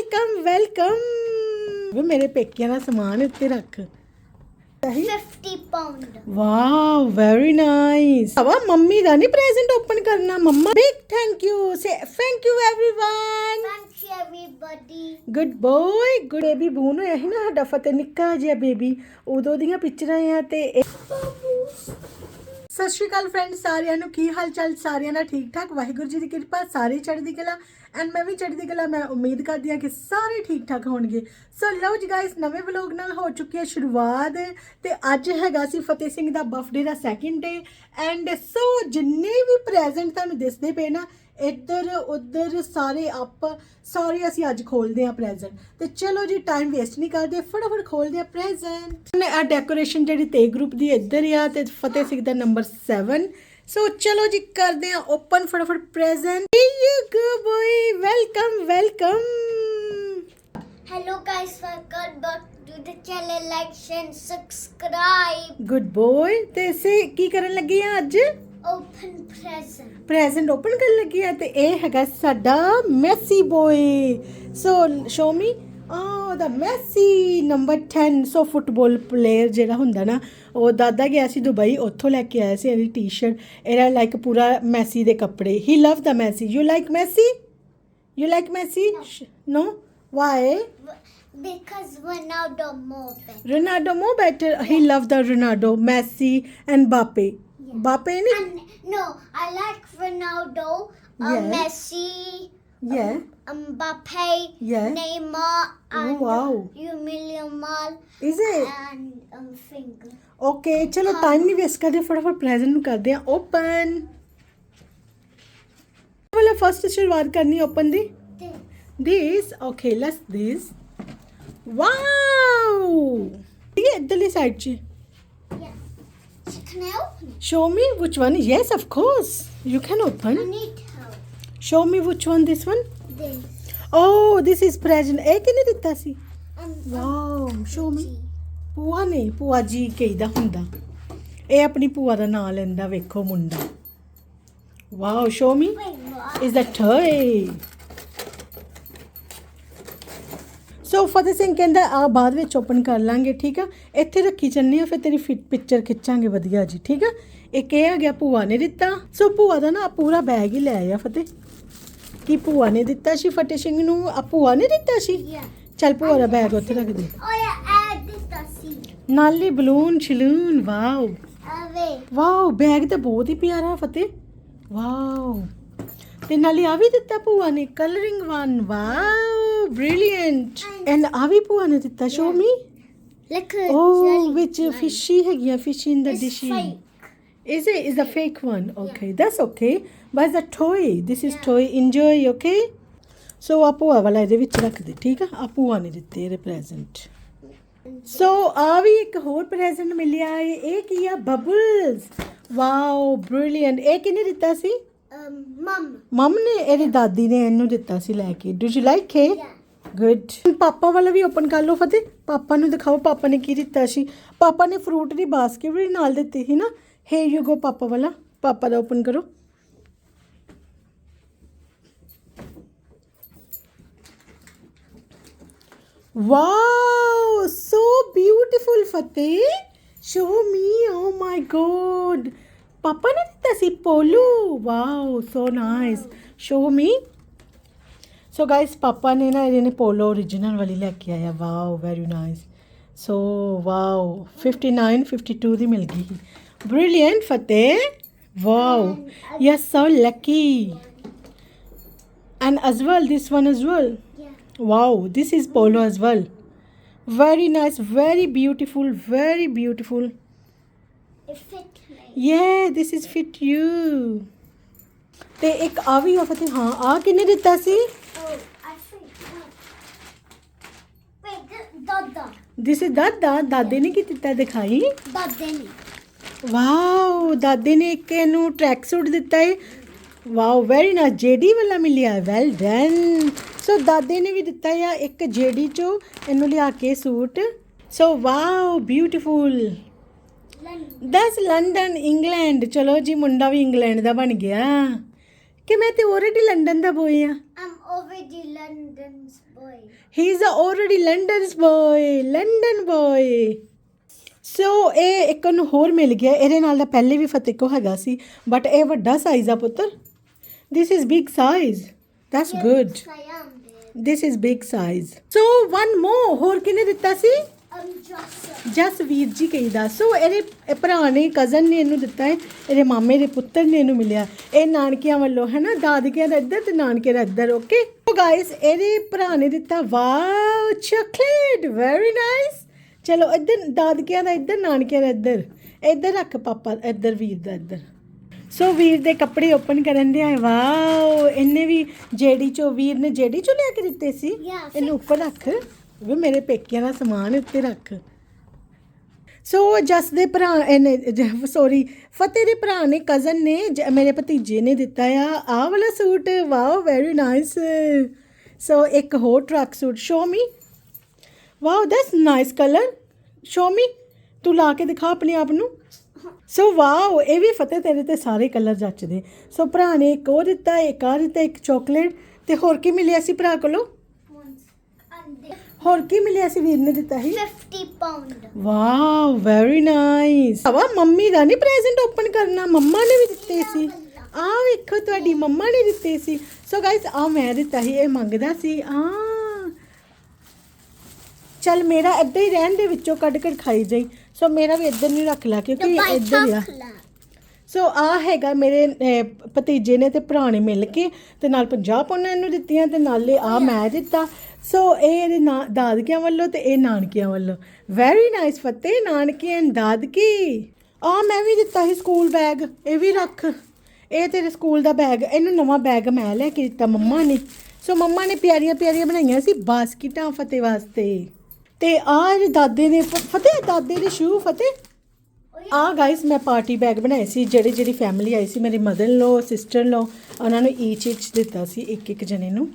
Welcome welcome ਵੇ ਮੇਰੇ ਪੇਕਿਆਂ ਦਾ ਸਮਾਨ ਇੱਥੇ ਰੱਖ ਸਹੀ 50 pound. ਵਾਓ ਵੈਰੀ ਨਾਈਸ ਹਵਾ ਮੰਮੀ ਦਾ ਨਹੀਂ ਪ੍ਰੈਜ਼ੈਂਟ ਓਪਨ ਕਰਨਾ mumma big thank you say thank you everyone Thank you, everybody. Good boy good baby ਬੂਨ ਹੋਇਆ ਸੀ ਨਾ ਸਾਡਾ ਫਤਿਹ ਨਿੱਕਾ ਜਿਹਾ ਬੇਬੀ ਉਦੋਂ ਦੀਆਂ ਪਿਕਚਰਾਂ ਆ ਤੇ ਇਹ- ਸਤਿ ਸ਼੍ਰੀ ਅਕਾਲ ਫਰੈਂਡ ਸਾਰਿਆਂ ਨੂੰ ਕੀ ਹਾਲ ਚਾਲ? ਸਾਰਿਆਂ ਦਾ ਠੀਕ ਠਾਕ? ਵਾਹਿਗੁਰੂ ਜੀ ਦੀ ਕਿਰਪਾ, ਸਾਰੇ ਚੜ੍ਹਦੀ ਕਲਾ। ਐਂਡ ਮੈਂ ਵੀ ਚੜ੍ਹਦੀ ਕਲਾ, ਮੈਂ ਉਮੀਦ ਕਰਦੀ ਹਾਂ ਕਿ ਸਾਰੇ ਠੀਕ ਠਾਕ ਹੋਣਗੇ। ਸੋ ਲਓ ਜੀ ਗਾਇਸ ਨਵੇਂ ਵਲੌਗ ਨਾਲ ਹੋ ਚੁੱਕੀ ਹੈ ਸ਼ੁਰੂਆਤ ਤੇ ਅੱਜ ਹੈਗਾ ਸੀ ਫਤਿਹ ਸਿੰਘ ਦਾ ਬਰਥਡੇ ਦਾ ਸੈਕਿੰਡ ਡੇ ਐਂਡ ਸੋ ਜਿੰਨੇ ਵੀ ਪ੍ਰੈਜ਼ੈਂਟ ਤੁਹਾਨੂੰ ਦਿਸਦੇ ਪਏ ਨਾ ਇੱਧਰ ਉੱਧਰ ਸਾਰੇ ਅਪ ਸਾਰੇ ਅਸੀਂ ਅੱਜ ਖੋਲਦੇ ਆ ਪ੍ਰੈਜ਼ੈਂਟ ਤੇ ਚਲੋ ਜੀ ਟਾਈਮ ਵੇਸਟ ਨਹੀਂ ਕਰਦੇ ਫਟਾਫਟ ਖੋਲਦੇ ਆ ਪ੍ਰੈਜ਼ੈਂਟ ਨੇ ਆ ਡੈਕੋਰੇਸ਼ਨ ਜਿਹੜੀ ਤੇ ਗਰੁੱਪ ਦੀ ਇੱਧਰ ਆ ਤੇ ਫਤਿਹ ਸਿੰਘ ਦਾ ਨੰਬਰ 7 ਸੋ ਚਲੋ ਜੀ ਕਰਦੇ ਆ ਓਪਨ ਫਟਾਫਟ present you go boy welcome welcome guys. Welcome back to the channel. Like, share, and subscribe. Good boy ਤੇ ਸੇ ਕੀ ਕਰਨ ਲੱਗੇ ਆ ਅੱਜ Present. ਪ੍ਰੈਜ਼ੈਂਟ ਓਪਨ ਕਰਨ ਲੱਗੇ ਆ ਤੇ ਇਹ ਹੈਗਾ ਸਾਡਾ Messi boy so show me ਆ ਦਾ Messi number 10 so football player ਜਿਹੜਾ ਹੁੰਦਾ ਨਾ ਉਹ ਦਾਦਾ ਗਿਆ ਸੀ ਦੁਬਈ ਉੱਥੋਂ ਲੈ ਕੇ ਆਇਆ ਸੀ ਇਹਦੀ ਟੀ-ਸ਼ਰਟ ਇਹਦਾ ਲਾਈਕ ਪੂਰਾ ਮੈਸੀ ਦੇ ਕੱਪੜੇ। He love the Messi you like Messi you like Messi no why Because Ronaldo more better. Ronaldo more better. He loved the Ronaldo, Messi, and Mbappe. Mbappe, ni? And no, I like Ronaldo, uh, Yeah. Messi, Yeah. Mbappe, Yeah. Neymar, and Oh, wow. Emilio Mal, Is it? and um, Finger. Okay ਚਲੋ time ਨਹੀਂ waste ਕਰਦੇ ਫਟਾਫਟ present ਨੂੰ ਕਰਦੇ ਆ open ਵਾਲਾ first ਸ਼ੁਰੂਆਤ ਕਰਨੀ ਓਪਨ ਦੀ This. This okay let's this wow ਇਹ ਇਧਰਲੀ ਸਾਈਡ 'ਚ can I open it? Show me which one yes of course you can I open need help. show me which one this one This. oh this is present ਇਹ ਕਿਹਨੇ ਦਿੱਤਾ ਸੀ Um, wow me tea. ਭੂਆ ਨਹੀਂ ਭੂਆ ਜੀ ਕਹੀਦਾ ਹੁੰਦਾ ਇਹ ਆਪਣੀ ਭੂਆ ਦਾ ਨਾਮ ਲੈਂਦਾ ਵੇਖੋ ਮੁੰਡਾ wow Wait, what? is that toy so Fateh Singh ਕਹਿੰਦਾ ਆ ਬਾਅਦ ਵਿੱਚ ਓਪਨ ਕਰ ਲਾਂਗੇ ਠੀਕ ਆ? ਇੱਥੇ ਰੱਖੀ ਚੱਲਨੀ ਆ ਫਿਰ ਤੇਰੀ ਫਿਟ ਪਿਕਚਰ ਖਿੱਚਾਂਗੇ ਵਧੀਆ ਜੀ ਠੀਕ ਆ? ਇੱਕ ਇਹ ਆ ਗਿਆ ਭੂਆ ਨੇ ਦਿੱਤਾ। ਸੋ ਭੂਆ ਦਾ ਨਾ ਪੂਰਾ ਬੈਗ ਹੀ ਲੈ ਆਇਆ ਫਤਿਹ। ਕੀ ਭੂਆ ਨੇ ਦਿੱਤਾ ਸੀ ਫਤਿਹ ਸਿੰਘ ਨੂੰ? ਆ ਭੂਆ ਨੇ ਦਿੱਤਾ ਸੀ. ਚੱਲ ਭੂਆ ਦਾ ਬੈਗ ਉੱਥੇ ਰੱਖ ਦੇ। Oh the seed. ਨਾਲੇ ਬਲੂਨ ਸ਼ਲੂਨ ਵਾਓ. ਵਾਓ ਬੈਗ ਤਾਂ ਬਹੁਤ ਹੀ ਪਿਆਰਾ ਫਤਿਹ। ਵਾਓ। ਤੇ ਨਾਲੇ ਆ ਵੀ ਦਿੱਤਾ ਭੂਆ ਨੇ colouring one wow brilliant and ਆ ਵੀ ਭੂਆ ਨੇ ਦਿੱਤਾ ਸ਼ੋ ਮੀ Look at ਵਿੱਚ ਫਿਸ਼ੀ ਹੈਗੀਆਂ fish in the It's dish fake. Is it? Is the fake one? Okay, that's okay. But it's a toy. This is Yeah. toy. Enjoy, okay? So ਆ ਭੂਆ ਵਾਲਾ ਇਹਦੇ ਵਿੱਚ ਰੱਖ ਦੇ ਠੀਕ ਆ ਆ ਭੂਆ ਨੇ ਦਿੱਤੇ ਇਹਦੇ ਪ੍ਰੈਜ਼ੈਂਟ ਸੋ ਆ ਵੀ ਇੱਕ ਹੋਰ ਪ੍ਰੈਜ਼ੈਂਟ ਮਿਲਿਆ ਹੈ ਇਹ ਕੀ ਆ ਬਬਲਸ ਵਾਓ ਬ੍ਰਿਲੀਅੰਟ ਇਹ ਕਿਹਨੇ ਦਿੱਤਾ ਸੀ Um, mum. ਮਮ ਨੇ ਇਹਦੀ ਦਾਦੀ ਨੇ ਇਹਨੂੰ ਦਿੱਤਾ ਸੀ ਲੈ ਕੇ। Do you like Yeah. Good papa ਵਾਲਾ ਵੀ ਓਪਨ ਕਰ ਲਓ ਫਤਿਹ। ਪਾਪਾ ਨੂੰ ਦਿਖਾਓ ਪਾਪਾ ਨੇ ਕੀ ਦਿੱਤਾ ਸੀ। ਪਾਪਾ ਨੇ ਫਰੂਟ ਦੀ ਬਾਸਕਟ ਵੀ ਨਾਲ ਦਿੱਤੀ ਸੀ ਨਾ। ਹੇ ਯੂ ਗੋ ਪਾਪਾ ਵਾਲਾ। ਪਾਪਾ ਦਾ ਓਪਨ ਕਰੋ। Wow so beautiful Fateh. Show me oh my god papa ਨੇ ਦਿੱਤਾ ਸੀ ਪੋਲੂ wow so nice show me so guys papa ਨੇ ਨਾ ਇਹਨੇ ਪੋਲੋ origignal ਵਾਲੀ ਲੈ ਕੇ ਆਇਆ wow very nice so wow 59 52 ਦੀ ਮਿਲ ਗਈ brilliant Fateh wow you so lucky and as well this one as well Yeah. wow this is polo as well very nice very beautiful very beautiful It fit me. yeah this ਤੇ ਇੱਕ ਆ ਵੀ ਆ ਫਤਿਹ, ਹਾਂ, ਆ ਕਿੰਨੇ ਦਿੱਤਾ ਸੀ? This is ਦਾਦਾ। ਦਾਦੇ ਨੇ ਕੀ ਦਿੱਤਾ ਦਿਖਾਈ? Dadeni. ਵਾਓ ਦਾਦੇ ਨੇ ਇੱਕ ਇਹਨੂੰ ਟਰੈਕ ਸੂਟ ਦਿੱਤਾ ਹੈ ਵਾਓ ਵੈਰੀ ਨਾਈਸ ਜੇਡੀ ਵਾਲਾ ਮਿਲਿਆ। ਵੈਲ ਡਨ ਸੋ ਦਾਦੇ ਨੇ ਵੀ ਦਿੱਤਾ ਹੈ ਇੱਕ ਜੇਡੀ ਚੋਂ। ਇਹਨੂੰ ਲਿਆ ਕੇ suit. So wow beautiful London. ਦਸ ਲੰਡਨ ਇੰਗਲੈਂਡ। ਚਲੋ ਜੀ ਮੁੰਡਾ ਵੀ ਇੰਗਲੈਂਡ ਦਾ ਬਣ ਗਿਆ। ਕਿ ਮੈਂ ਤੇ ਆਲਰੇਡੀ ਲੰਡਨ ਦਾ ਬੋਏ ਆ। I'm already London's boy. He is already London's boy London boy so ਇਹ ਇੱਕ ਨੂੰ ਹੋਰ ਮਿਲ ਗਿਆ। ਇਹਦੇ ਨਾਲ ਦਾ ਪਹਿਲੇ ਵੀ ਫਤਿਹ ਕੋ ਹੈਗਾ ਸੀ। ਬਟ ਇਹ ਵੱਡਾ ਸਾਈਜ਼ ਆ ਪੁੱਤਰ। This is big size that's good I am big. This is big size so one more ਹੋਰ ਕਿਨੇ ਦਿੱਤਾ ਸੀ. ਜਸਵੀਰ ਜੀ ਕਹੀਦਾ ਸੋ ਇਹਦੇ ਇਹ ਭਰਾ ਨੇ ਕਜ਼ਨ ਨੇ ਇਹਨੂੰ ਦਿੱਤਾ ਹੈ ਇਹਦੇ ਮਾਮੇ ਦੇ ਪੁੱਤਰ ਨੇ ਇਹਨੂੰ ਮਿਲਿਆ। ਇਹ ਨਾਨਕਿਆਂ ਵੱਲੋਂ ਹੈ ਨਾ ਦਾਦਕਿਆਂ ਦਾ ਇੱਧਰ ਤੇ ਨਾਨਕੇ ਦਾ ਇੱਧਰ ਓਕੇ ਸੋ ਗਾਇਸ ਇਹਦੇ ਭਰਾ ਨੇ ਦਿੱਤਾ ਵਾਓ ਚਾਕਲੇਟ ਵੈਰੀ ਨਾਈਸ ਚਲੋ ਇੱਧਰ ਦਾਦਕਿਆਂ ਦਾ ਇੱਧਰ ਨਾਨਕਿਆਂ ਦਾ ਇੱਧਰ। ਇੱਧਰ ਰੱਖ ਪਾਪਾ ਇੱਧਰ ਵੀਰ ਦਾ ਇੱਧਰ। ਸੋ ਵੀਰ ਦੇ ਕੱਪੜੇ ਓਪਨ ਕਰਨ ਦੇ ਆਏ ਵਾਓ ਇਹਨੇ ਵੀ ਜੇੜੀ ਚੋਂ ਵੀਰ ਨੇ ਜੇੜੀ ਚੋਂ ਲਿਆ ਕੇ ਦਿੱਤੇ ਸੀ? ਇਹਨੂੰ ਉੱਪਰ ਰੱਖ। ਵੀ ਮੇਰੇ ਪੇਕਿਆਂ ਦਾ ਸਮਾਨ ਉੱਤੇ ਰੱਖ। ਸੋ ਜਸ ਦੇ ਭਰਾ ਇਹਨੇ ਸੌਰੀ ਫਤਿਹ ਦੇ ਭਰਾ ਨੇ ਕਜ਼ਨ ਨੇ, ਜ- ਮੇਰੇ ਭਤੀਜੇ ਨੇ ਦਿੱਤਾ ਆ, ਆਹ ਵਾਲਾ suit, wow very nice so ਇੱਕ ਹੋਰ truck suit show me wow that's nice colour show me ਤੂੰ ਲਾ ਕੇ ਦਿਖਾ ਆਪਣੇ ਆਪ ਨੂੰ। ਸੋ ਵਾਓ ਇਹ ਵੀ ਫਤਿਹ ਤੇਰੇ ਤੇ ਸਾਰੇ ਕਲਰ ਜੱਚਦੇ। ਸੋ ਭਰਾ ਨੇ ਇੱਕ ਉਹ ਦਿੱਤਾ, ਇੱਕ ਆ ਦਿੱਤਾ, ਇੱਕ ਚਾਕਲੇਟ ਤੇ ਹੋਰ ਕੀ ਮਿਲਿਆ ਸੀ ਭਰਾ ਕੋਲੋਂ? ਹੋਰ ਕੀ ਮਿਲਿਆ ਸੀ ਵੀਰ ਨੇ ਦਿੱਤਾ ਸੀ? 50 pound. ਵਾਓ ਵੈਰੀ ਨਾਈਸ ਵਾ ਮੰਮੀ ਦਾ ਨਹੀਂ ਪ੍ਰੈਜ਼ੈਂਟ ਓਪਨ ਕਰਨਾ ਮੰਮਾ ਨੇ ਵੀ ਦਿੱਤੇ ਸੀ। ਆ ਵੇਖੋ ਤੁਹਾਡੀ ਮੰਮਾ ਨੇ ਦਿੱਤੇ ਸੀ। ਸੋ ਗਾਇਸ ਆ ਮੈਂ ਦਿੱਤਾ ਸੀ ਇਹ ਮੰਗਦਾ ਸੀ। ਆ ਚੱਲ ਮੇਰਾ ਇੱਦਾਂ ਹੀ ਰਹਿਣ ਦੇ ਵਿੱਚੋਂ ਕੱਢ ਕੇ ਖਾਈ ਜਾਈ। ਸੋ ਮੇਰਾ ਵੀ ਇੱਧਰ ਨਹੀਂ ਰੱਖ ਲਾ ਕਿਉਂਕਿ ਇੱਧਰ ਹੀ ਆ. ਸੋ ਆ ਹੈਗਾ ਮੇਰੇ ਭਤੀਜੇ ਨੇ ਤੇ ਭਰਾ ਨੇ ਮਿਲ ਕੇ ਤੇ ਨਾਲ 50 ਪੌਂਡਾਂ ਇਹਨੂੰ ਦਿੱਤੀਆਂ ਤੇ ਨਾਲੇ ਆ ਮੈਂ ਦਿੱਤਾ। ਸੋ ਇਹ ਇਹਦੇ ਨਾ- ਦਾਦਕਿਆਂ ਵੱਲੋਂ ਤੇ ਇਹ ਨਾਨਕਿਆਂ ਵੱਲੋਂ। ਵੈਰੀ ਨਾਈਸ ਫਤਿਹ, ਨਾਨਕੇ ਐਂਡ ਦਾਦਕੀ। ਆ ਮੈਂ ਵੀ ਦਿੱਤਾ ਸੀ ਸਕੂਲ ਬੈਗ ਇਹ ਵੀ ਰੱਖ। ਇਹ ਤੇਰੇ ਸਕੂਲ ਦਾ ਬੈਗ ਇਹਨੂੰ ਨਵਾਂ ਬੈਗ ਮੈਂ ਲੈ ਕੇ ਦਿੱਤਾ ਮੰਮਾ ਨੇ। ਸੋ ਮੰਮਾ ਨੇ ਪਿਆਰੀਆਂ ਪਿਆਰੀਆਂ ਬਣਾਈਆਂ ਸੀ ਬਾਸਕਿਟਾਂ ਫਤਿਹ ਵਾਸਤੇ। ਤੇ ਆਹ ਇਹਦੇ ਦਾਦੇ ਨੇ ਫਤਿਹ, ਦਾਦੇ ਦੇ ਸ਼ੂ ਫਤਿਹ? ਆ ਗਾਇਸ ਮੈਂ ਪਾਰਟੀ ਬੈਗ ਬਣਾਏ ਸੀ, ਜਿਹੜੇ, ਜਿਹੜੀ ਫੈਮਿਲੀ ਆਈ ਸੀ, ਮੇਰੀ ਮਦਰ ਲੋ ਸਿਸਟਰ ਲੋ ਉਹਨਾਂ ਨੂੰ ਈਚ ਈਚ ਦਿੱਤਾ ਸੀ ਇੱਕ ਇੱਕ ਜਣੇ ਨੂੰ।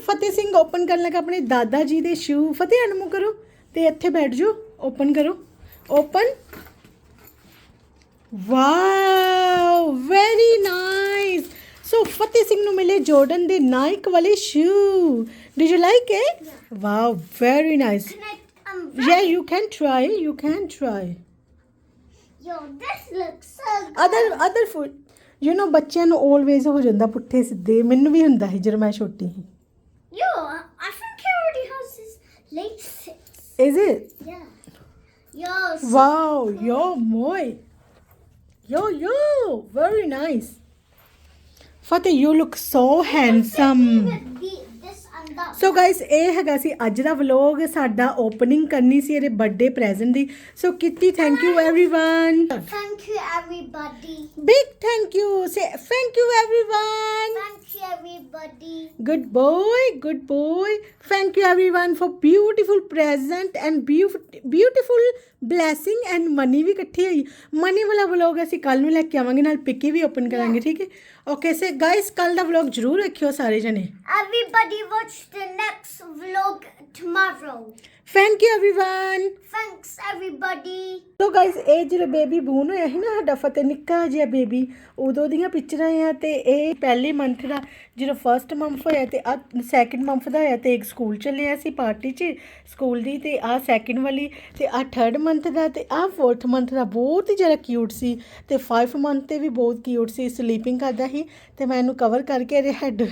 ਫਤਿਹ ਸਿੰਘ ਓਪਨ ਕਰਨ ਲੱਗਾ ਆਪਣੇ ਦਾਦਾ ਜੀ ਦੇ ਸ਼ੂ ਫਤਿਹ ਅਨਮੂ ਕਰੋ ਤੇ ਇੱਥੇ ਬੈਠ ਜਾਓ ਓਪਨ ਕਰੋ। Open wow very nice so Fateh Singh ਨੂੰ ਮਿਲੇ ਜਾਰਡਨ ਦੇ ਨਾਈਕ ਵਾਲੇ shoe did you like it wow very nice Yeah, you can try. You can try. Yo, this looks so good. Other other food. You know ਬੱਚਿਆਂ ਨੂੰ always ਹੋ ਜਾਂਦਾ ਪੁੱਠੇ ਸਿੱਧੇ। ਮੈਨੂੰ ਵੀ ਹੁੰਦਾ ਸੀ ਜਦੋਂ ਮੈਂ ਛੋਟੀ ਸੀ। Yo, I think he already has his laces. Is it? Yeah. Yo, so Wow, yo moy. Yo yo, very nice. Fateh, you look so handsome. So guys ਇਹ ਹੈਗਾ ਸੀ ਅੱਜ ਦਾ ਵਲੌਗ ਸਾਡਾ ਓਪਨਿੰਗ ਕਰਨੀ ਸੀ ਇਹਦੇ birthday present the so kitty thank you everyone Thank you, everybody. Big thank you say thank you everyone Thank you, everybody. Good boy, good boy. Thank you everyone for beautiful present and beautiful beautiful blessing and money ਵੀ ਇਕੱਠੀ ਹੋਈ money ਵਾਲਾ vlog ਅਸੀਂ ਕੱਲ ਨੂੰ ਲੈ ਕੇ ਆਵਾਂਗੇ ਨਾਲ ਪਿੱਕੀ ਵੀ ਓਪਨ ਕਰਾਂਗੇ ਠੀਕ ਹੈ ਓਕੇ ਸੇ ਗਾਇਸ ਕੱਲ ਦਾ ਵਲੌਗ ਜਰੂਰ ਵੇਖਿਓ ਸਾਰੇ ਜਣੇ Everybody watch the next vlog tomorrow. Thank you everyone Thanks, everybody. So guys ਇਹ ਜਿਹੜਾ ਬੇਬੀ ਬੂਨ ਹੋਇਆ ਸੀ ਨਾ ਸਾਡਾ ਫਤਿਹ ਨਿੱਕਾ ਜਿਹਾ ਬੇਬੀ ਉਦੋਂ ਦੀਆਂ ਪਿਕਚਰਾਂ ਆ ਤੇ ਇਹ ਪਹਿਲੇ ਮੰਥ ਦਾ ਜਦੋਂ ਫਰਸਟ ਮੰਥ ਹੋਇਆ ਤੇ ਆ ਸੈਕਿੰਡ ਮੰਥ ਦਾ ਹੋਇਆ ਤੇ ਇੱਕ ਸਕੂਲ ਚੱਲਿਆ ਸੀ ਪਾਰਟੀ 'ਚ ਸਕੂਲ ਦੀ ਤੇ ਆ ਸੈਕਿੰਡ ਵਾਲੀ ਤੇ ਆ ਥਰਡ ਮੰਥ ਦਾ ਤੇ ਆ ਫੋਰਥ ਮੰਥ ਦਾ ਬਹੁਤ ਹੀ ਜ਼ਿਆਦਾ ਕਿਊਟ ਸੀ ਤੇ 5 ਮੰਥ ਤੇ ਵੀ ਬਹੁਤ ਕਿਊਟ ਸੀ ਸਲੀਪਿੰਗ ਕਰਦਾ ਸੀ ਤੇ ਮੈਂ ਇਹਨੂੰ ਕਵਰ ਕਰਕੇ ਇਹਦੇ ਹੈਡ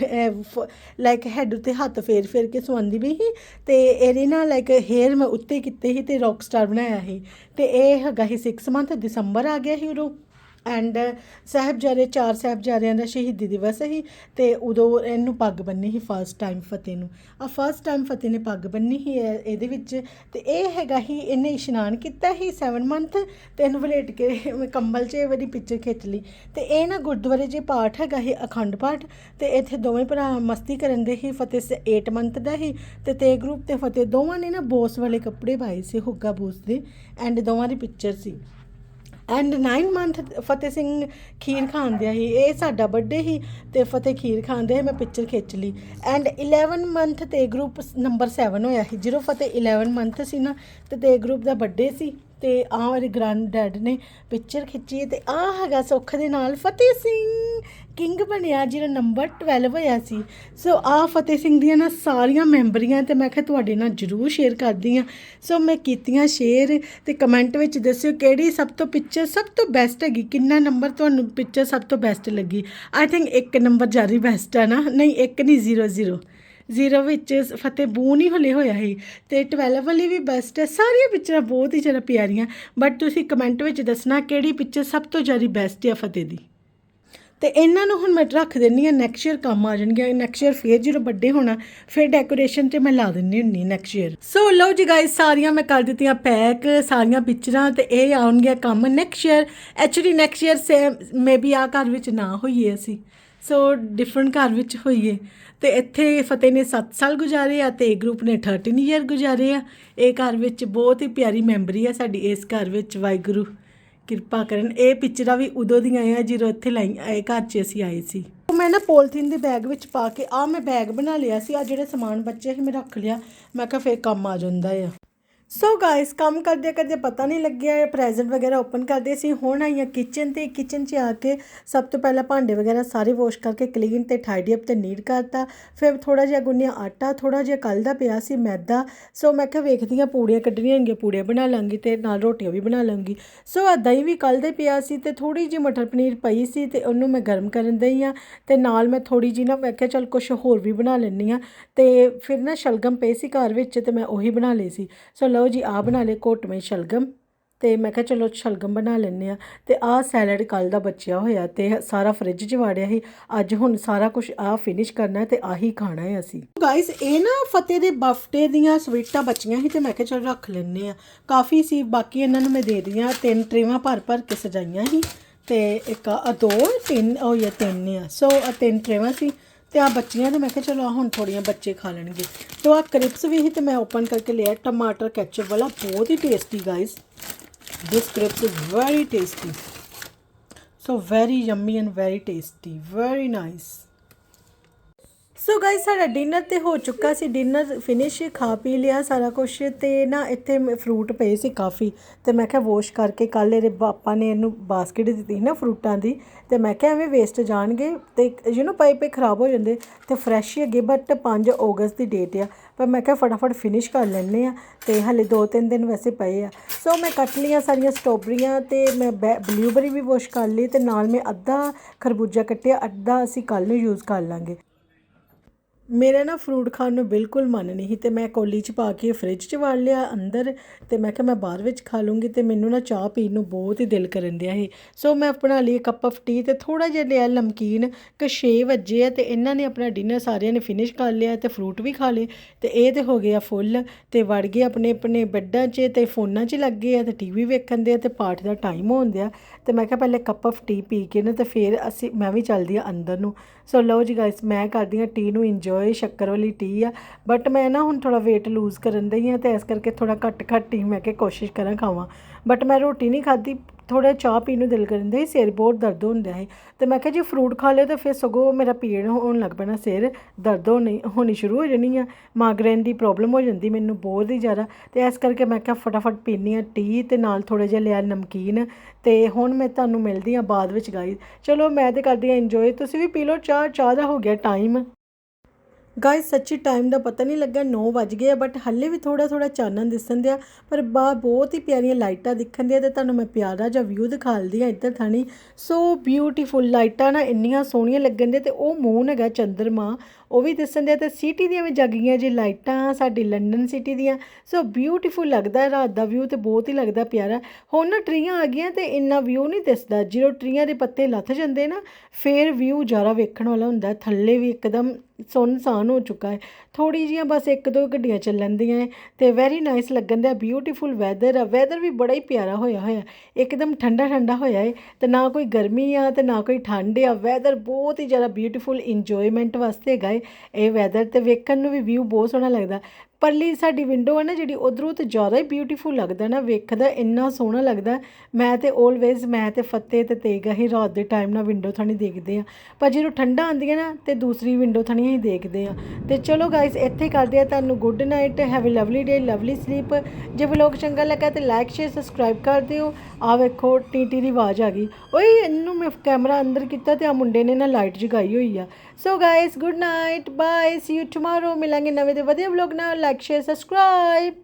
ਲਾਈਕ ਹੈਡ ਉੱਤੇ ਹੱਥ ਫੇਰ ਫੇਰ ਕੇ ਸਵਾਉਂਦੀ ਵੀ ਸੀ ਤੇ ਇਹਦੇ ਨਾਲ ਲਾਈਕ ਹੇਅਰ ਮੈਂ ਉੱਤੇ ਕੀਤੇ ਸੀ ਤੇ ਰੌਕ ਸਟਾਰ ਬਣਾਇਆ ਸੀ ਤੇ ਇਹ ਹੈਗਾ ਸੀ 6 ਮੰਥ ਦਸੰਬਰ ਆ ਗਿਆ ਸੀ ਉਦੋਂ। ਐਂਡ uh, ਸਾਹਿਬਜ਼ਾਦੇ, ਚਾਰ ਸਾਹਿਬਜ਼ਾਦਿਆਂ ਦਾ ਸ਼ਹੀਦੀ ਦਿਵਸ ਸੀ ਤੇ ਉਦੋਂ ਇਹਨੂੰ ਪੱਗ ਬੰਨੀ ਸੀ ਫਸਟ ਟਾਈਮ ਫਤਿਹ ਨੂੰ। ਆ ਫਸਟ ਟਾਈਮ ਫਤਿਹ ਨੇ ਪੱਗ ਬੰਨੀ ਸੀ ਇਹ- ਇਹਦੇ ਵਿੱਚ ਤੇ ਇਹ ਹੈਗਾ ਹੀ ਇਹਨੇ ਇਸ਼ਨਾਨ ਕੀਤਾ ਸੀ 7 ਮੰਥ ਤੇ ਇਹਨੂੰ ਵਲੇਟ ਕੇ ਮੈਂ ਕੰਬਲ 'ਚ ਇਹ ਵਾਲੀ ਪਿਕਚਰ ਖਿੱਚ ਲਈ। ਤੇ ਇਹ ਨਾ ਗੁਰਦੁਆਰੇ 'ਚ ਪਾਠ ਹੈਗਾ ਸੀ, ਅਖੰਡ ਪਾਠ, ਤੇ ਇੱਥੇ ਦੋਵੇਂ ਭਰਾ ਮਸਤੀ ਕਰਨ ਦੇ ਸੀ, ਫਤਿਹ ਸ 8 ਮੰਥ ਦਾ ਹੀ ਤੇ ਤੇ ਗਰੁੱਪ ਤੇ ਫਤਿਹ ਦੋਵਾਂ ਨੇ ਨਾ ਬੋਸ ਵਾਲੇ ਕੱਪੜੇ ਪਾਏ ਸੀ, ਹੁੱਗਾ ਬੋਸ ਦੇ ਐਂਡ ਦੋਵਾਂ ਦੀ ਪਿਕਚਰ ਸੀ। ਐਂਡ 9 ਮੰਥ ਫਤਿਹ ਸਿੰਘ ਖੀਰ ਖਾਂਦਿਆ ਸੀ ਇਹ ਸਾਡਾ ਬਰਥਡੇ ਸੀ ਤੇ ਫਤਿਹ ਖੀਰ ਖਾਂਦੇ ਸੀ ਮੈਂ ਪਿਕਚਰ ਖਿੱਚ ਲਈ। ਐਂਡ 11 ਮੰਥ ਤੇ ਗਰੁੱਪ ਨੰਬਰ 7 ਹੋਇਆ ਸੀ। ਜਦੋਂ ਫਤਿਹ 11 ਮੰਥ ਸੀ ਨਾ, ਤੇ ਤੇ ਗਰੁੱਪ ਦਾ ਬਰਥਡੇ ਸੀ, ਤੇ ਆਹ ਮੇਰੇ ਗ੍ਰੈਂਡ ਡੈਡ ਨੇ ਪਿਕਚਰ ਖਿੱਚੀ ਹੈ ਤੇ ਆਹ ਹੈਗਾ ਸੁੱਖ ਦੇ ਨਾਲ ਫਤਿਹ ਸਿੰਘ ਕਿੰਗ ਬਣਿਆ, ਜਿਹੜਾ ਨੰਬਰ 12 ਹੋਇਆ ਸੀ। ਸੋ ਆ ਫਤਿਹ ਸਿੰਘ ਦੀਆਂ ਨਾ ਸਾਰੀਆਂ ਮੈਂਬਰੀਆਂ ਤੇ ਮੈਂ ਕਿਹਾ ਤੁਹਾਡੇ ਨਾਲ ਜਰੂਰ ਸ਼ੇਅਰ ਕਰਦੀ ਆ ਸੋ ਮੈਂ ਕੀਤੀਆਂ ਸ਼ੇਅਰ ਤੇ ਕਮੈਂਟ ਵਿੱਚ ਦੱਸਿਓ ਕਿਹੜੀ ਸਭ ਤੋਂ ਪਿਕਚਰ ਸਭ ਤੋਂ ਬੈਸਟ ਹੈਗੀ, ਕਿੰਨਾ ਨੰਬਰ ਤੁਹਾਨੂੰ ਪਿਕਚਰ ਸਭ ਤੋਂ ਬੈਸਟ ਲੱਗੀ। ਆਈ ਥਿੰਕ ਇੱਕ ਨੰਬਰ ਜਾਰੀ ਬੈਸਟ ਹੈ ਨਾ। ਨਹੀਂ, ਇੱਕ ਨਹੀਂ 00 ਜ਼ੀਰੋ ਵਿੱਚ ਫਤਿਹ ਬੂ ਨਹੀਂ ਹਲੇ ਹੋਇਆ ਸੀ ਤੇ 12 ਵਾਲੀ ਵੀ ਬੈਸਟ ਹੈ। ਸਾਰੀਆਂ ਪਿਕਚਰਾਂ ਬਹੁਤ ਹੀ ਜ਼ਿਆਦਾ ਪਿਆਰੀਆਂ। ਬਟ ਤੁਸੀਂ ਕਮੈਂਟ ਵਿੱਚ ਦੱਸਣਾ ਕਿਹੜੀ ਪਿਕਚਰ ਸਭ ਤੋਂ ਜ਼ਿਆਦਾ ਬੈਸਟ ਹੈ ਫਤਿਹ ਦੀ। ਤੇ ਇਹਨਾਂ ਨੂੰ ਹੁਣ ਮੈਂ ਰੱਖ ਦਿੰਨੀ ਆ ਨੈਕਸਟ ਈਅਰ ਕੰਮ ਆ ਜਾਣਗੇ ਨੈਕਸਟ ਈਅਰ ਫੇਰ ਜਦੋਂ ਵੱਡੇ ਹੋਣਾ, ਫਿਰ ਡੈਕੋਰੇਸ਼ਨ ਤੇ ਮੈਂ ਲਾ ਦਿੰਨੀ ਹੁੰਨੀ ਨੈਕਸਟ ਈਅਰ ਸੋ ਲਓ ਜੀ ਗਾਇਸ ਸਾਰੀਆਂ ਮੈਂ ਕਰ ਦਿੱਤੀਆਂ ਪੈਕ ਸਾਰੀਆਂ ਪਿਕਚਰਾਂ ਤੇ ਇਹ ਆਉਣਗੇ ਕੰਮ next year actually next year same maybe ਆ ਘਰ ਵਿੱਚ ਨਾ ਹੋਈਏ ਅਸੀਂ। ਸੋ ਡਿਫਰੈਂਟ ਘਰ ਵਿੱਚ ਹੋਈਏ। ਤੇ ਇੱਥੇ ਫਤਿਹ ਨੇ 7 ਸਾਲ ਗੁਜ਼ਾਰੇ ਆ ਤੇ ਗਰੁੱਪ ਨੇ 13 ਈਅਰ ਗੁਜ਼ਾਰੇ ਆ। ਇਹ ਘਰ ਵਿੱਚ ਬਹੁਤ ਹੀ ਪਿਆਰੀ ਮੈਂਬਰੀ ਆ ਸਾਡੀ, ਇਸ ਘਰ ਵਿੱਚ ਵਾਹਿਗੁਰੂ। ਕਿਰਪਾ ਕਰਨ। ਇਹ ਪਿਕਚਰਾਂ ਵੀ ਉਦੋਂ ਦੀਆਂ ਆ ਜਦੋਂ ਇੱਥੇ ਲਾਈ ਆਏ ਘਰ 'ਚ ਅਸੀਂ ਆਏ ਸੀ। ਮੈਂ ਨਾ ਪੋਲੀਥੀਨ ਦੇ ਬੈਗ ਵਿੱਚ ਪਾ ਕੇ ਆ ਮੈਂ ਬੈਗ ਬਣਾ ਲਿਆ ਸੀ ਆ ਜਿਹੜੇ ਸਮਾਨ ਬੱਚੇ ਸੀ, ਮੈਂ ਰੱਖ ਲਿਆ। ਮੈਂ ਕਿਹਾ ਫੇਰ ਕੰਮ ਆ ਜਾਂਦਾ ਆ। ਸੋ ਗਾਇਸ ਕੰਮ ਕਰਦੇ ਕਰਦੇ ਪਤਾ ਨਹੀਂ ਲੱਗਿਆ ਪ੍ਰੈਜ਼ੈਂਟ ਵਗੈਰਾ ਓਪਨ ਕਰਦੇ ਸੀ। ਹੁਣ ਆਈਆਂ ਕਿਚਨ ਤੇ ਕਿਚਨ 'ਚ ਆ ਕੇ ਸਭ ਤੋਂ ਪਹਿਲਾਂ ਭਾਂਡੇ ਵਗੈਰਾ ਸਾਰੇ ਵਾਸ਼ ਕਰਕੇ ਕਲੀਨ ਤੇ ਟਾਈਡੀ ਅਪ ਤੇ ਨੀਟ ਕਰਤਾ। ਫਿਰ ਥੋੜਾ ਜਿਹਾ ਗੁੰਨਿਆ ਆਟਾ ਥੋੜਾ ਜਿਹਾ ਕੱਲ ਦਾ ਪਿਆ ਸੀ ਮੈਦਾ। ਸੋ ਮੈਂ ਕਿਹਾ ਵੇਖਦੀ ਹਾਂ, ਪੂੜੀਆਂ ਕੱਢਣੀਆਂ ਹੋਣਗੀਆਂ, ਪੂੜੀਆਂ ਬਣਾ ਲਾਂਗੀ ਤੇ ਨਾਲ ਰੋਟੀਆਂ ਵੀ ਬਣਾ ਲਾਂਗੀ। ਸੋ ਆ ਦਹੀਂ ਵੀ ਕੱਲ ਦੇ ਪਿਆ ਸੀ ਤੇ ਥੋੜੀ ਜਿਹੀ ਮਟਰ ਪਨੀਰ ਪਈ ਸੀ ਤੇ ਉਹਨੂੰ ਮੈਂ ਗਰਮ ਕਰਨ ਦਈ ਆ ਤੇ ਨਾਲ ਮੈਂ ਥੋੜੀ ਜਿਹੀ ਨਾ ਮੈਂ ਕਿਹਾ ਚਲ ਕੁਝ ਹੋਰ ਵੀ ਬਣਾ ਲੈਂਦੀ ਆ ਤੇ ਫਿਰ ਨਾ ਸ਼ਲਗਮ ਪਏ ਸੀ ਘਰ ਵਿੱਚ ਤੇ ਮੈਂ ਉਹੀ ਬਣਾ ਲਈ ਸੀ। ਸੋ ਲਓ ਜੀ ਆ ਬਣਾ ਲਏ ਘੋਟਵੇਂ ਸ਼ਲਗਮ ਤੇ ਮੈਂ ਕਿਹਾ ਚਲੋ ਸ਼ਲਗਮ ਬਣਾ ਲੈਂਦੇ ਆ ਤੇ ਆਹ ਸੈਲਡ ਕੱਲ ਦਾ ਬਚਿਆ ਹੋਇਆ ਤੇ ਸਾਰਾ ਫ੍ਰਿਜ 'ਚ ਵਾੜਿਆ ਸੀ, ਅੱਜ ਹੁਣ ਸਾਰਾ ਕੁਝ ਆ ਫਿਨਿਸ਼ ਕਰਨਾ ਹੈ ਤੇ ਆਹੀ ਖਾਣਾ ਹੈ ਅਸੀਂ। ਗਾਇਸ ਇਹ ਨਾ ਫਤਿਹ ਦੇ ਬਫਟੇ ਦੀਆਂ ਸਵੀਟਾਂ ਬਚੀਆਂ ਸੀ ਤੇ ਮੈਂ ਕਿਹਾ ਚਲ ਰੱਖ ਲੈਂਦੇ ਆ ਕਾਫੀ ਸੀ, ਬਾਕੀ ਇਹਨਾਂ ਨੂੰ ਮੈਂ ਦੇ ਦੀਆਂ ਤਿੰਨ ਟਰੇਵਾਂ ਭਰ ਭਰ ਕੇ ਸਜਾਈਆਂ ਸੀ ਤੇ ਇੱਕ ਆ ਦੋ, ਤਿੰਨ, ਉਹ ਜਾਂ ਤਿੰਨ ਆ। ਸੋ ਆ ਤਿੰਨ ਟਰੇਵਾਂ ਸੀ ਤੇ ਆ ਬੱਚੀਆਂ ਤੇ ਮੈਂ ਕਿਹਾ ਚਲੋ ਹੁਣ ਥੋੜੀਆਂ ਬੱਚੇ ਖਾ ਲੈਣਗੇ। ਤੇ ਆ ਕ੍ਰਿਪਸ ਵੀ ਸੀ ਤੇ ਮੈਂ ਓਪਨ ਕਰਕੇ ਲਿਆ, ਟਮਾਟਰ ਕੈਚਅਪ ਵਾਲਾ, ਬਹੁਤ ਹੀ tasty guys this crepes is very tasty so, very yummy and very tasty, very nice so guys ਸਾਡਾ ਡਿਨਰ ਤੇ ਹੋ ਚੁੱਕਾ ਸੀ। ਡਿਨਰ ਫਿਨਿਸ਼ ਖਾ ਪੀ ਲਿਆ ਸਾਰਾ ਕੁਝ ਤੇ ਨਾ ਇੱਥੇ ਫਰੂਟ ਪਏ ਸੀ ਕਾਫੀ। ਤੇ ਮੈਂ ਕਿਹਾ ਵਾਸ਼ ਕਰਕੇ ਕੱਲ ਇਹਦੇ ਪਾਪਾ ਨੇ ਇਹਨੂੰ ਬਾਸਕਟ ਦਿੱਤੀ ਸੀ ਨਾ ਫਰੂਟਾਂ ਦੀ। ਤੇ ਮੈਂ ਕਿਹਾ ਐਵੇਂ ਵੇਸਟ ਜਾਣਗੇ ਤੇ ਯੂ نو ਪਏ ਪਏ ਖਰਾਬ ਹੋ ਜਾਂਦੇ। ਤੇ ਫਰੈਸ਼ ਹੀ ਅੱਗੇ ਬਟ 5 ਅਗਸਤ ਦੀ ਡੇਟ ਆ। ਪਰ ਮੈਂ ਕਿਹਾ ਫਟਾਫਟ ਫਿਨਿਸ਼ ਕਰ ਲੈਣੇ ਆ ਤੇ ਹਲੇ 2-3 ਦਿਨ ਵੈਸੇ ਪਏ ਆ। ਸੋ ਮੈਂ ਕੱਟ ਲਈਆਂ ਸਾਰੀਆਂ ਸਟ੍ਰਾਬੇਰੀਆਂ ਤੇ ਮੈਂ ਬਲੂਬੇਰੀ ਵੀ ਵਾਸ਼ ਕਰ ਲਈ ਤੇ ਨਾਲ ਮੈਂ ਅੱਧਾ ਖਰਬੂਜਾ ਕੱਟਿਆ, ਅੱਧਾ ਅਸੀਂ ਕੱਲ ਨੂੰ ਯੂਜ਼ ਕਰ ਲਾਂਗੇ। ਮੇਰਾ ਨਾ ਫਰੂਟ ਖਾਣ ਨੂੰ ਬਿਲਕੁਲ ਮਨ ਨਹੀਂ ਸੀ ਤੇ ਮੈਂ ਕੋਲੀ 'ਚ ਪਾ ਕੇ ਫ੍ਰਿਜ 'ਚ ਵੜ ਲਿਆ ਅੰਦਰ ਤੇ ਮੈਂ ਕਿਹਾ ਮੈਂ ਬਾਹਰ ਵਿੱਚ ਖਾ ਲੂੰਗੀ ਤੇ ਮੈਨੂੰ ਨਾ ਚਾਹ ਪੀਣ ਨੂੰ ਬਹੁਤ ਹੀ ਦਿਲ ਕਰਨ ਦਿਆ ਸੀ। ਸੋ ਮੈਂ ਬਣਾ ਲਈ ਕੱਪ ਆਫ ਟੀ ਤੇ ਥੋੜਾ ਜਿਹਾ ਲਿਆ ਨਮਕੀਨ, ਕਿ 6 ਵਜੇ ਆ ਤੇ ਇਹਨਾਂ ਨੇ ਆਪਣਾ ਡਿਨਰ ਸਾਰਿਆਂ ਨੇ ਫਿਨਿਸ਼ ਕਰ ਲਿਆ ਤੇ ਫਰੂਟ ਵੀ ਖਾ ਲਏ ਤੇ ਇਹ ਤੇ ਹੋ ਗਿਆ ਫੁੱਲ ਤੇ ਵੜ ਗਏ ਆਪਣੇ ਆਪਣੇ ਬੈੱਡਾਂ 'ਚ ਤੇ ਫੋਨਾਂ 'ਚ ਲੱਗੇ ਆ ਤੇ ਟੀਵੀ ਵੇਖਣ ਦੇ ਆ ਤੇ ਪਾਠ ਦਾ ਟਾਈਮ ਹੋਣ ਦਿਆ ਤੇ ਮੈਂ ਕਿਹਾ ਪਹਿਲੇ ਕੱਪ ਆਫ ਟੀ ਪੀ ਕੇ ਨਾ ਤੇ ਫਿਰ ਅਸੀਂ, ਮੈਂ ਵੀ ਚੱਲਦੀ ਆ ਅੰਦਰ ਨੂੰ ਸੋ ਲਓ ਜੀ ਗਾਇਸ ਮੈਂ ਕਰਦੀ ਹਾਂ ਟੀ ਨੂੰ ਇੰਜੋਏ ਸ਼ੱਕਰ ਵਾਲੀ ਟੀ ਆ। ਬਟ ਮੈਂ ਨਾ ਹੁਣ ਥੋੜਾ weight ਲੂਜ਼ ਕਰਨ ਦਈ ਆ ਤੇ ਇਸ ਕਰਕੇ ਥੋੜਾ ਘੱਟ ਘੱਟ ਟੀ ਮੈਂ ਕਿ ਕੋਸ਼ਿਸ਼ ਕਰਾਂ ਖਾਵਾਂ। ਬਟ ਮੈਂ ਰੋਟੀ ਨਹੀਂ ਖਾਧੀ ਥੋੜਾ ਚਾਹ ਪੀਣ ਨੂੰ ਦਿਲ ਕਰਨ ਦੇ ਸਿਰ ਬਹੁਤ ਦਰਦ ਹੁੰਦਾ ਹੈ ਤੇ ਮੈਂ ਕਿਹਾ ਜੇ ਫਰੂਟ ਖਾ ਲਿਆ ਤਾਂ ਫਿਰ ਸਗੋਂ ਮੇਰਾ ਪੀੜ ਹੋਣ ਲੱਗ ਪੈਣਾ, ਸਿਰ ਦਰਦ ਹੋਣੀ ਹੋਣੀ ਸ਼ੁਰੂ ਹੋ ਜਾਣੀ ਆ। ਮਾਈਗ੍ਰੇਨ ਦੀ ਪ੍ਰੋਬਲਮ ਹੋ ਜਾਂਦੀ ਮੈਨੂੰ ਬਹੁਤ ਹੀ ਜ਼ਿਆਦਾ। ਤੇ ਇਸ ਕਰਕੇ ਮੈਂ ਕਿਹਾ ਫਟਾਫਟ ਪੀਣੀ ਆ ਟੀ ਤੇ ਨਾਲ ਥੋੜਾ ਜਿਹਾ ਲਿਆ ਨਮਕੀਨ ਤੇ ਹੁਣ ਮੈਂ ਤੁਹਾਨੂੰ ਮਿਲਦੀ ਆ ਬਾਅਦ ਵਿੱਚ ਗਾਈਜ਼ ਚਲੋ ਮੈਂ ਤੇ ਕਰਦੀ ਆ ਇੰਜੋਏ ਤੁਸੀਂ ਵੀ ਪੀ ਲਓ ਚਾਹ ਚਾਹ ਦਾ ਹੋ ਗਿਆ ਟਾਈਮ ਗਾਇਸ ਸੱਚੀ ਟਾਈਮ ਦਾ ਪਤਾ ਨਹੀਂ ਲੱਗਾ 9 ਵਜ ਗਏ ਬਟ ਹੱਲੇ ਵੀ ਥੋੜਾ ਥੋੜਾ ਚਾਨਣ ਦਿਸਣ ਦਿਆ, ਪਰ ਬਾ ਬਹੁਤ ਹੀ ਪਿਆਰੀਆਂ ਲਾਈਟਾਂ ਦਿਖਣ ਦਿਆ ਤੇ ਤੁਹਾਨੂੰ ਮੈਂ ਪਿਆਰਾ ਜਿਹਾ ਵਿਊ ਦਿਖਾਲਦੀ ਆ ਇੱਧਰ ਥਾਣੀ। ਸੋ ਬਿਊਟੀਫੁਲ ਲਾਈਟਾਂ ਨਾ ਇੰਨੀਆਂ ਸੋਹਣੀਆਂ ਲੱਗਣ ਦੇ ਤੇ ਉਹ ਮੂਨ ਹੈਗਾ ਚੰਦਰਮਾ। ਉਹ ਵੀ ਦਿਸਣ ਦਿਆ ਤੇ ਸਿਟੀ ਦੀਆਂ ਵੀ ਜਗੀਆਂ ਜੀ ਲਾਈਟਾਂ, ਸਾਡੀ ਲੰਡਨ ਸਿਟੀ ਦੀਆਂ। ਸੋ ਬਿਊਟੀਫੁਲ ਲੱਗਦਾ ਰਾਤ ਦਾ ਵਿਊ ਤੇ ਬਹੁਤ ਹੀ ਲੱਗਦਾ ਪਿਆਰਾ। ਹੁਣ ਨਾ ਟਰੀਆਂ ਆ ਗਈਆਂ ਤੇ ਇੰਨਾ ਵਿਊ ਨਹੀਂ ਦਿਸਦਾ। ਜਦੋਂ ਟਰੀਆਂ ਦੇ ਪੱਤੇ ਲੱਥ ਜਾਂਦੇ ਨਾ, ਫੇਰ ਵਿਊ ਜ਼ਿਆਦਾ ਵੇਖਣ ਵਾਲਾ ਹੁੰਦਾ ਥੱਲੇ ਵੀ ਇੱਕਦਮ ਸੁੰਨਸਾਨ ਹੋ ਚੁੱਕਾ ਹੈ। ਥੋੜੀ ਜੀਆਂ ਬਸ ਇੱਕ ਦੋ ਗੱਡੀਆਂ ਚੱਲਣ ਦੀਆਂ ਹੈ। ਤੇ ਵੈਰੀ ਨਾਈਸ ਲੱਗਣ ਦਾ ਬਿਊਟੀਫੁਲ ਵੈਦਰ ਆ। ਵੈਦਰ ਵੀ ਬੜਾ ਹੀ ਪਿਆਰਾ ਹੋਇਆ ਹੋਇਆ ਇੱਕਦਮ ਠੰਡਾ ਠੰਡਾ ਹੋਇਆ ਹੈ। ਤੇ ਨਾ ਕੋਈ ਗਰਮੀ ਆ ਤੇ ਨਾ ਕੋਈ ਠੰਡ ਆ। ਵੈਦਰ ਬਹੁਤ ਹੀ ਜ਼ਿਆਦਾ ਬਿਊਟੀਫੁਲ ਇੰਜੋਇਮੈਂਟ ਵਾਸਤੇ ਹੈਗਾ ਹੈ। ਇਹ ਵੈਦਰ ਤੇ ਵੇਖਣ ਨੂੰ ਵੀ ਵਿਊ ਬਹੁਤ ਸੋਹਣਾ ਲੱਗਦਾ। ਪਰਲੀ ਸਾਡੀ ਵਿੰਡੋ ਹੈ ਨਾ ਜਿਹੜੀ, ਉਧਰੋਂ ਤੇ ਜ਼ਿਆਦਾ ਹੀ ਬਿਊਟੀਫੁਲ ਲੱਗਦਾ ਨਾ, ਵੇਖਦਾ ਇੰਨਾ ਸੋਹਣਾ ਲੱਗਦਾ। ਮੈਂ ਤੇ ਆਲਵੇਜ਼ ਮੈਂ ਤੇ ਫਤਿਹ ਤੇ ਤੇਗਾ ਹੀ ਰਾਤ ਦੇ ਟਾਈਮ ਨਾਲ ਵਿੰਡੋ ਥਾਣੀ ਦੇਖਦੇ ਆ। ਪਰ ਜਦੋਂ ਠੰਡਾ ਆਉਂਦੀ ਨਾ, ਤੇ ਦੂਸਰੀ ਵਿੰਡੋ ਥਾਣੀ ਹੀ ਦੇਖਦੇ ਆ। ਤੇ ਚਲੋ ਗਾਇਸ ਇੱਥੇ ਕਰਦੇ ਆ ਤੁਹਾਨੂੰ good night have a lovely day lovely sleep ਜੇ ਵਲੋਗ ਚੰਗਾ ਲੱਗਾ ਤੇ ਲਾਈਕ ਸ਼ੇਅਰ ਸਬਸਕ੍ਰਾਈਬ ਕਰ ਦਿਓ। ਆ ਵੇਖੋ, ਟੀਟੀ ਦੀ ਆਵਾਜ਼ ਆ ਗਈ। ਓਏ, ਇਹਨੂੰ ਮੈਂ ਕੈਮਰਾ ਅੰਦਰ ਕੀਤਾ ਤੇ ਆ ਮੁੰਡੇ ਨੇ ਨਾ ਲਾਈਟ ਜਗਾਈ ਹੋਈ ਆ। So guys good night bye see you tomorrow ਮਿਲਾਂਗੇ ਨਵੇਂ ਤੇ ਵਧੀਆ ਵਲੋਗ ਨਾਲ ਲਾਈਕ ਸ਼ੇਅਰ ਸਬਸਕ੍ਰਾਈਬ